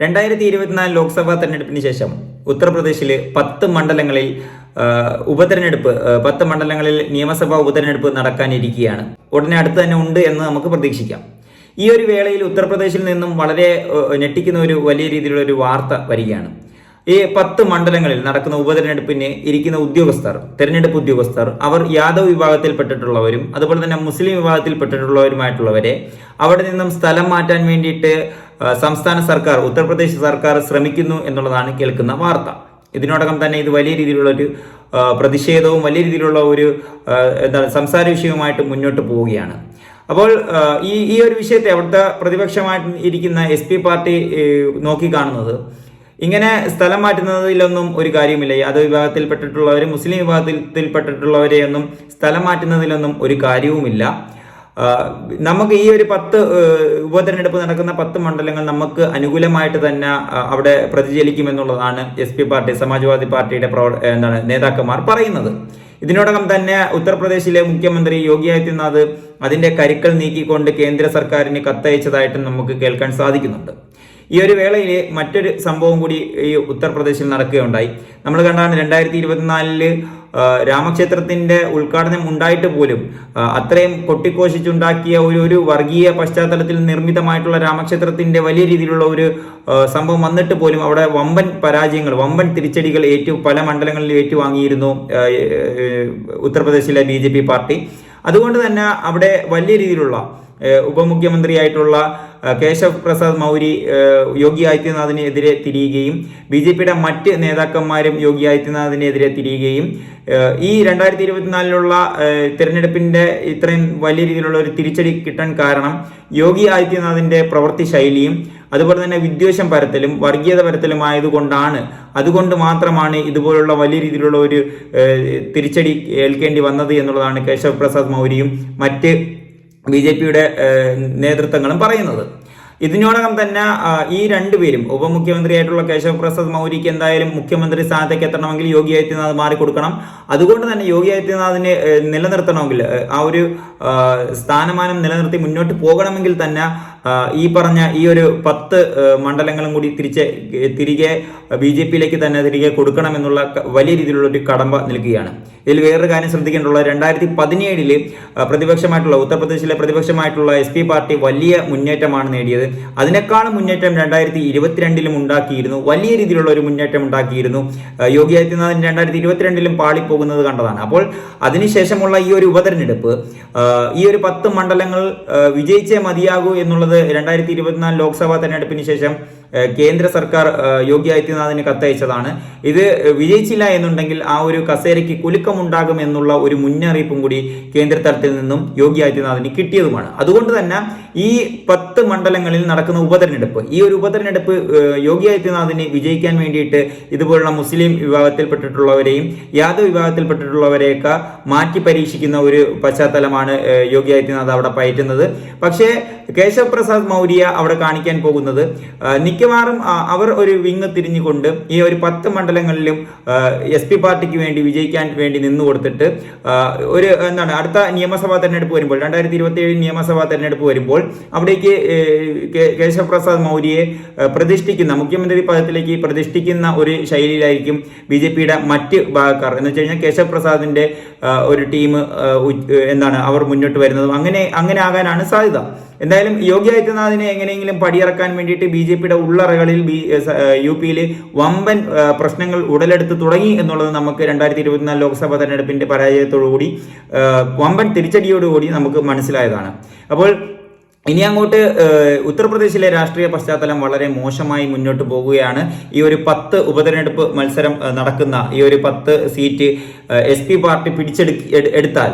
രണ്ടായിരത്തി ഇരുപത്തിനാല് ലോക്സഭാ തെരഞ്ഞെടുപ്പിന് ശേഷം ഉത്തർപ്രദേശിൽ പത്ത് മണ്ഡലങ്ങളിൽ ഉപതെരഞ്ഞെടുപ്പ് പത്ത് മണ്ഡലങ്ങളിൽ നിയമസഭാ ഉപതെരഞ്ഞെടുപ്പ് നടക്കാനിരിക്കുകയാണ്. ഉടനെ അടുത്ത് തന്നെ ഉണ്ട് എന്ന് നമുക്ക് പ്രതീക്ഷിക്കാം. ഈ ഒരു വേളയിൽ ഉത്തർപ്രദേശിൽ നിന്നും വളരെ ഞെട്ടിക്കുന്ന ഒരു വലിയ രീതിയിലുള്ള ഒരു വാർത്ത വരികയാണ്. ഈ പത്ത് മണ്ഡലങ്ങളിൽ നടക്കുന്ന ഉപതെരഞ്ഞെടുപ്പിന് ഇരിക്കുന്ന ഉദ്യോഗസ്ഥർ തെരഞ്ഞെടുപ്പ് ഉദ്യോഗസ്ഥർ അവർ യാദവ് വിഭാഗത്തിൽപ്പെട്ടിട്ടുള്ളവരും അതുപോലെ തന്നെ മുസ്ലിം വിഭാഗത്തിൽപ്പെട്ടിട്ടുള്ളവരുമായിട്ടുള്ളവരെ അവിടെ നിന്നും സ്ഥലം മാറ്റാൻ വേണ്ടിയിട്ട് സംസ്ഥാന സർക്കാർ ഉത്തർപ്രദേശ് സർക്കാർ ശ്രമിക്കുന്നു എന്നുള്ളതാണ് കേൾക്കുന്ന വാർത്ത. ഇതിനോടകം തന്നെ ഇത് വലിയ രീതിയിലുള്ള ഒരു പ്രതിഷേധവും വലിയ രീതിയിലുള്ള ഒരു എന്താണ് സംസാര വിഷയവുമായിട്ട് മുന്നോട്ട് പോവുകയാണ്. അപ്പോൾ ഈ ഈ ഒരു വിഷയത്തെ അവിടുത്തെ പ്രതിപക്ഷമായിട്ട് ഇരിക്കുന്ന എസ് പി പാർട്ടി നോക്കിക്കാണുന്നത്. ഇങ്ങനെ സ്ഥലം മാറ്റുന്നതിലൊന്നും ഒരു കാര്യമില്ല. യാദവ് വിഭാഗത്തിൽപ്പെട്ടിട്ടുള്ളവരെ മുസ്ലിം വിഭാഗത്തിൽപ്പെട്ടിട്ടുള്ളവരെ ഒന്നും സ്ഥലം മാറ്റുന്നതിലൊന്നും ഒരു കാര്യവുമില്ല. നമുക്ക് ഈ ഒരു പത്ത് ഉപതെരഞ്ഞെടുപ്പ് നടക്കുന്ന പത്ത് മണ്ഡലങ്ങൾ നമുക്ക് അനുകൂലമായിട്ട് തന്നെ അവിടെ പ്രതിചലിക്കുമെന്നുള്ളതാണ് എസ് പി പാർട്ടി സമാജ്വാദി പാർട്ടിയുടെ പ്രവർ എന്താണ് നേതാക്കന്മാർ പറയുന്നത്. ഇതിനോടകം തന്നെ ഉത്തർപ്രദേശിലെ മുഖ്യമന്ത്രി യോഗി ആദിത്യനാഥ് അതിന്റെ കരുക്കൾ നീക്കിക്കൊണ്ട് കേന്ദ്ര സർക്കാരിന് കത്തയച്ചതായിട്ടും നമുക്ക് കേൾക്കാൻ സാധിക്കുന്നുണ്ട്. ഈ ഒരു വേളയിൽ മറ്റൊരു സംഭവം കൂടി ഈ ഉത്തർപ്രദേശിൽ നടക്കുകയുണ്ടായി. നമ്മൾ കണ്ടാണ് രണ്ടായിരത്തി ഇരുപത്തിനാലിൽ രാമക്ഷേത്രത്തിന്റെ ഉദ്ഘാടനം ഉണ്ടായിട്ട് പോലും അത്രയും കൊട്ടിക്കോശിച്ചുണ്ടാക്കിയ ഒരു ഒരു വർഗീയ പശ്ചാത്തലത്തിൽ നിർമ്മിതമായിട്ടുള്ള രാമക്ഷേത്രത്തിന്റെ വലിയ രീതിയിലുള്ള ഒരു സംഭവം വന്നിട്ട് പോലും അവിടെ വമ്പൻ പരാജയങ്ങൾ വമ്പൻ തിരിച്ചടികൾ ഏറ്റു പല മണ്ഡലങ്ങളിൽ ഏറ്റുവാങ്ങിയിരുന്നു ഉത്തർപ്രദേശിലെ ബി പാർട്ടി. അതുകൊണ്ട് തന്നെ അവിടെ വലിയ രീതിയിലുള്ള ഉപമുഖ്യമന്ത്രിയായിട്ടുള്ള കേശവ് പ്രസാദ് മൗരി യോഗി ആദിത്യനാഥിനെതിരെ തിരിയുകയും ബി ജെ പിയുടെ മറ്റ് നേതാക്കന്മാരും യോഗി ആദിത്യനാഥിനെതിരെ തിരിയുകയും ഈ രണ്ടായിരത്തി ഇരുപത്തിനാലിലുള്ള തിരഞ്ഞെടുപ്പിന്റെ ഇത്രയും വലിയ രീതിയിലുള്ള ഒരു തിരിച്ചടി കിട്ടാൻ കാരണം യോഗി ആദിത്യനാഥിന്റെ പ്രവൃത്തി ശൈലിയും അതുപോലെ തന്നെ വിദ്വേഷം പരത്തലും വർഗീയത പരത്തലും ആയതുകൊണ്ടാണ്. അതുകൊണ്ട് മാത്രമാണ് ഇതുപോലുള്ള വലിയ രീതിയിലുള്ള ഒരു തിരിച്ചടി ഏൽക്കേണ്ടി വന്നത് എന്നുള്ളതാണ് കേശവ് പ്രസാദ് മൗര്യയും മറ്റ് ബി ജെ പിയുടെ നേതൃത്വങ്ങളും പറയുന്നത്. ഇതിനോടകം തന്നെ ഈ രണ്ടുപേരും ഉപമുഖ്യമന്ത്രിയായിട്ടുള്ള കേശവ് പ്രസാദ് മൗര്യക്ക് എന്തായാലും മുഖ്യമന്ത്രി സ്ഥാനത്തേക്ക് എത്തണമെങ്കിൽ യോഗി ആദിത്യനാഥ് മാറിക്കൊടുക്കണം അതുകൊണ്ട് തന്നെ യോഗി ആദിത്യനാഥിനെ നിലനിർത്തണമെങ്കിൽ ആ ഒരു സ്ഥാനമാനം നിലനിർത്തി മുന്നോട്ട് പോകണമെങ്കിൽ തന്നെ ഈ പറഞ്ഞ ഈ ഒരു പത്ത് മണ്ഡലങ്ങളും കൂടി തിരിച്ച് തിരികെ ബി ജെ പിയിലേക്ക് തന്നെ തിരികെ കൊടുക്കണമെന്നുള്ള വലിയ രീതിയിലുള്ള ഒരു കടമ്പ നിൽക്കുകയാണ്. ഇതിൽ വേറൊരു കാര്യം ശ്രദ്ധിക്കേണ്ടുള്ളത് രണ്ടായിരത്തി പതിനേഴിൽ പ്രതിപക്ഷമായിട്ടുള്ള ഉത്തർപ്രദേശിലെ പ്രതിപക്ഷമായിട്ടുള്ള എസ് പി പാർട്ടി വലിയ മുന്നേറ്റമാണ് നേടിയത്. അതിനേക്കാളും മുന്നേറ്റം രണ്ടായിരത്തി ഇരുപത്തിരണ്ടിലും ഉണ്ടാക്കിയിരുന്നു. വലിയ രീതിയിലുള്ള ഒരു മുന്നേറ്റം ഉണ്ടാക്കിയിരുന്നു. യോഗി ആദിത്യനാഥിന് രണ്ടായിരത്തി ഇരുപത്തിരണ്ടിലും പാളിപ്പോകുന്നത് കണ്ടതാണ്. അപ്പോൾ അതിനുശേഷമുള്ള ഈ ഒരു ഉപതെരഞ്ഞെടുപ്പ് ഈ ഒരു പത്ത് മണ്ഡലങ്ങൾ വിജയിച്ചേ മതിയാകൂ എന്നുള്ളത് രണ്ടായിരത്തി ഇരുപത്തിനാല് ലോക്സഭാ തെരഞ്ഞെടുപ്പിന് ശേഷം കേന്ദ്ര സർക്കാർ യോഗി ആദിത്യനാഥിന് കത്തയച്ചതാണ്. ഇത് വിജയിച്ചില്ല എന്നുണ്ടെങ്കിൽ ആ ഒരു കസേരയ്ക്ക് കുലുക്കമുണ്ടാകും എന്നുള്ള ഒരു മുന്നറിയിപ്പും കൂടി കേന്ദ്ര തലത്തിൽ നിന്നും യോഗി ആദിത്യനാഥിന് കിട്ടിയതുമാണ്. അതുകൊണ്ട് തന്നെ ഈ പത്ത് മണ്ഡലങ്ങളിൽ നടക്കുന്ന ഉപതെരഞ്ഞെടുപ്പ്. ഈ ഒരു ഉപതെരഞ്ഞെടുപ്പ് യോഗി ആദിത്യനാഥിനെ വിജയിക്കാൻ വേണ്ടിയിട്ട് ഇതുപോലുള്ള മുസ്ലിം വിഭാഗത്തിൽപ്പെട്ടിട്ടുള്ളവരെയും യാദവ് വിഭാഗത്തിൽപ്പെട്ടിട്ടുള്ളവരെയൊക്കെ മാറ്റി പരീക്ഷിക്കുന്ന ഒരു പശ്ചാത്തലമാണ് യോഗി ആദിത്യനാഥ് അവിടെ പയറ്റുന്നത്. പക്ഷേ കേശവ പ്രസാദ് മൗര്യ അവിടെ കാണിക്കാൻ പോകുന്നത് മിക്കവാറും അവർ ഒരു വിങ് തിരിഞ്ഞുകൊണ്ട് ഈ ഒരു പത്ത് മണ്ഡലങ്ങളിലും എസ് പി പാർട്ടിക്ക് വേണ്ടി വിജയിക്കാൻ വേണ്ടി നിന്നു കൊടുത്തിട്ട് ഒരു എന്താണ് അടുത്ത നിയമസഭാ തെരഞ്ഞെടുപ്പ് വരുമ്പോൾ രണ്ടായിരത്തി ഇരുപത്തി ഏഴ് നിയമസഭാ തെരഞ്ഞെടുപ്പ് വരുമ്പോൾ അവിടേക്ക് ഏഹ്, കേ- കേശവ് പ്രസാദ് മൗര്യയെ പ്രതിഷ്ഠിക്കുന്ന മുഖ്യമന്ത്രി പദത്തിലേക്ക് പ്രതിഷ്ഠിക്കുന്ന ഒരു ശൈലിയിലായിരിക്കും ബി ജെ പിയുടെ മറ്റ് ഭാഗക്കാർ. എന്ന് വെച്ച് കഴിഞ്ഞാൽ കേശവപ്രസാദിന്റെ ഒരു ടീം എന്താണ് അവർ മുന്നോട്ട് വരുന്നതും അങ്ങനെ അങ്ങനെ ആകാനാണ് സാധ്യത. എന്തായാലും യോഗി ആദിത്യനാഥിനെ എങ്ങനെയെങ്കിലും പടിയിറക്കാൻ വേണ്ടിയിട്ട് ബി ജെ പിയുടെ ഉള്ളറകളിൽ ബി യു പിയിൽ വമ്പൻ പ്രശ്നങ്ങൾ ഉടലെടുത്ത് തുടങ്ങി എന്നുള്ളത് നമുക്ക് രണ്ടായിരത്തി ഇരുപത്തിനാല് ലോക്സഭാ തെരഞ്ഞെടുപ്പിന്റെ പരാജയത്തോടുകൂടി വമ്പൻ തിരിച്ചടിയോടുകൂടി നമുക്ക് മനസ്സിലായതാണ്. അപ്പോൾ ഇനി അങ്ങോട്ട് ഉത്തർപ്രദേശിലെ രാഷ്ട്രീയ പശ്ചാത്തലം വളരെ മോശമായി മുന്നോട്ട് പോകുകയാണ്. ഈ ഒരു പത്ത് ഉപതെരഞ്ഞെടുപ്പ് മത്സരം നടക്കുന്ന ഈ ഒരു പത്ത് സീറ്റ് എസ് പാർട്ടി പിടിച്ചെടു എടുത്താൽ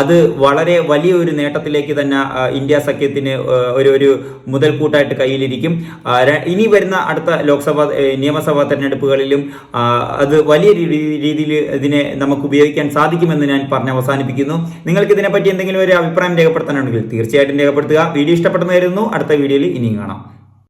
അത് വളരെ വലിയ ഒരു നേട്ടത്തിലേക്ക് തന്നെ ഇന്ത്യ സഖ്യത്തിന് ഒരു ഒരു മുതൽക്കൂട്ടായിട്ട് കയ്യിലിരിക്കും. ഇനി വരുന്ന അടുത്ത ലോക്സഭാ നിയമസഭാ തെരഞ്ഞെടുപ്പുകളിലും അത് വലിയ രീതിയിൽ ഇതിനെ നമുക്ക് ഉപയോഗിക്കാൻ സാധിക്കുമെന്ന് ഞാൻ പറഞ്ഞ് അവസാനിപ്പിക്കുന്നു. നിങ്ങൾക്ക് ഇതിനെപ്പറ്റി എന്തെങ്കിലും ഒരു അഭിപ്രായം രേഖപ്പെടുത്താനുണ്ടെങ്കിൽ തീർച്ചയായിട്ടും രേഖപ്പെടുത്തുക. വീഡിയോ ഇഷ്ടപ്പെടുന്നതായിരുന്നു അടുത്ത വീഡിയോയിൽ ഇനിയും കാണാം.